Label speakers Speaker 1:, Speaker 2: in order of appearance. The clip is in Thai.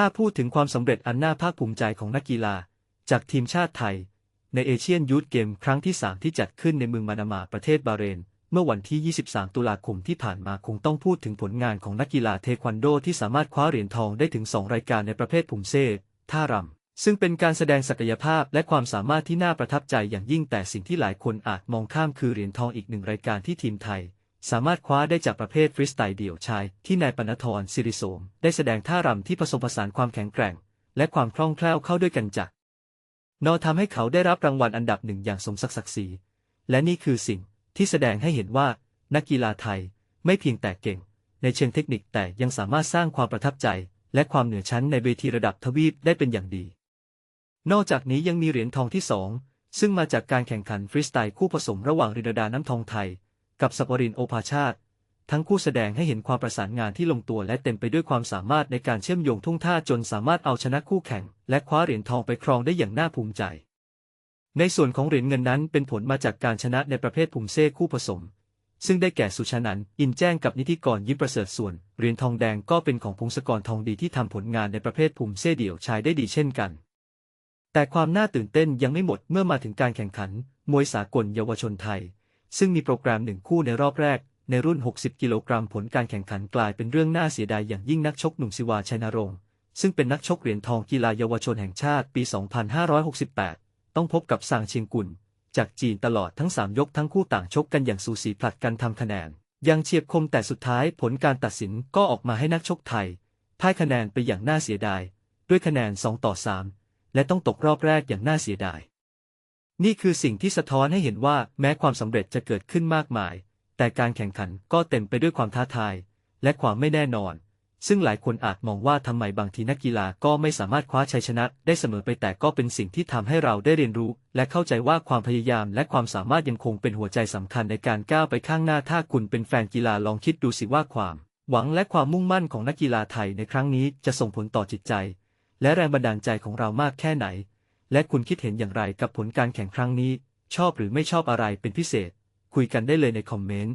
Speaker 1: ถ้าพูดถึงความสำเร็จอันน่าภาคภูมิใจของนักกีฬา จากทีมชาติไทย ในเอเชียนยูทเกมครั้งที่ 3 ที่จัดขึ้นในเมืองมานามาประเทศบาเรน เมื่อวันที่ 23 ตุลาคมที่ผ่านมาคงต้องพูดถึงผลงานของนักกีฬาเทควันโดที่สามารถคว้าเหรียญทองได้ถึง 2 รายการในประเภทภูมิเซ่ท่ารำซึ่งเป็นการแสดงศักยภาพและความสามารถที่น่าประทับใจอย่างยิ่งแต่สิ่งที่หลายคนอาจมองข้ามคือเหรียญทองอีกหนึ่งรายการที่ทีมไทย สามารถคว้าได้จากประเภทฟรีสไตล์เดี่ยวชาย ที่นายปนทรสิริโสม ได้แสดงท่ารำที่ผสมผสานความแข็งแกร่ง และความคล่องแคล่วเข้าด้วยกันจักนอทำให้เขาได้รับรางวัลอันดับหนึ่งอย่างสมศักดิ์ศรี และนี่คือสิ่งที่แสดงให้เห็นว่า นักกีฬาไทยไม่เพียงแต่เก่ง ในเชิงเทคนิคแต่ยังสามารถสร้างความประทับใจ และความเหนือชั้นในเวทีระดับทวีปได้เป็นอย่างดี นอกจากนี้ยังมีเหรียญทองที่สองซึ่งมาจากการแข่งขันฟรีสไตล์คู่ผสมระหว่างรินดาน้ำทองไทย กับสัปรินโอภาชาติทั้งคู่แสดงให้เห็นความประสานงานที่ลงตัวและเต็มไปด้วยความสามารถในการเชื่อมโยงทุ่งท่าจนสามารถเอาชนะคู่แข่ง และคว้าเหรียญทองไปครองได้อย่างน่าภูมิใจ ในส่วนของเหรียญเงินนั้นเป็นผลมาจากการชนะในประเภทภูมิเซ่คู่ผสม ซึ่งได้แก่สุชานันอินแจ้งกับนิติกรยิ้มประเสริฐส่วนเหรียญทองแดงก็เป็นของพงศกรทองดีที่ทำผลงานในประเภทภูมิเซ่เดี่ยวชายได้ดีเช่นกัน แต่ความน่าตื่นเต้นยังไม่หมดเมื่อมาถึงการแข่งขัน มวยสากลเยาวชนไทย ซึ่งมีโปรแกรมหนึ่งคู่ในรอบแรก ในรุ่น 60 กิโลกรัมผลการแข่งขันกลายเป็นเรื่องน่าเสียดายอย่างยิ่งนักชกหนุ่มศิวาชัยนรงค์ซึ่งเป็นนักชกเหรียญทองกีฬาเยาวชนแห่งชาติปี 2568 ต้องพบกับซางเชียงกุล จากจีนตลอดทั้ง 3 ยกทั้งคู่ต่างชกกันอย่างสูสีผลัดกันทำคะแนน ยังเฉียบคมแต่สุดท้ายผลการตัดสินก็ออกมาให้นักชกไทยพ่ายคะแนนไปอย่างน่าเสียดาย ด้วยคะแนน 2 ต่อ 3 และต้องตกรอบแรกอย่างน่าเสียดาย นี่คือสิ่งที่สะท้อนให้เห็นว่าแม้ความสำเร็จจะเกิดขึ้นมากมาย แต่การแข่งขันก็เต็มไปด้วยความท้าทาย และความไม่แน่นอน ซึ่งหลายคนอาจมองว่าทำไมบางทีนักกีฬาก็ไม่สามารถคว้าชัยชนะได้เสมอไปแต่ก็เป็นสิ่งที่ทำให้เราได้เรียนรู้ และเข้าใจว่าความพยายามและความสามารถยังคงเป็นหัวใจสำคัญในการก้าวไปข้างหน้าถ้าคุณเป็นแฟนกีฬาลองคิดดูสิว่าความ หวังและความมุ่งมั่นของนักกีฬาไทยในครั้งนี้จะส่งผลต่อจิตใจ และแรงบันดาลใจของเรามากแค่ไหน และคุณคิดเห็นอย่างไรกับผลการแข่งครั้งนี้ ชอบหรือไม่ชอบอะไรเป็นพิเศษ คุยกันได้เลยในคอมเมนต์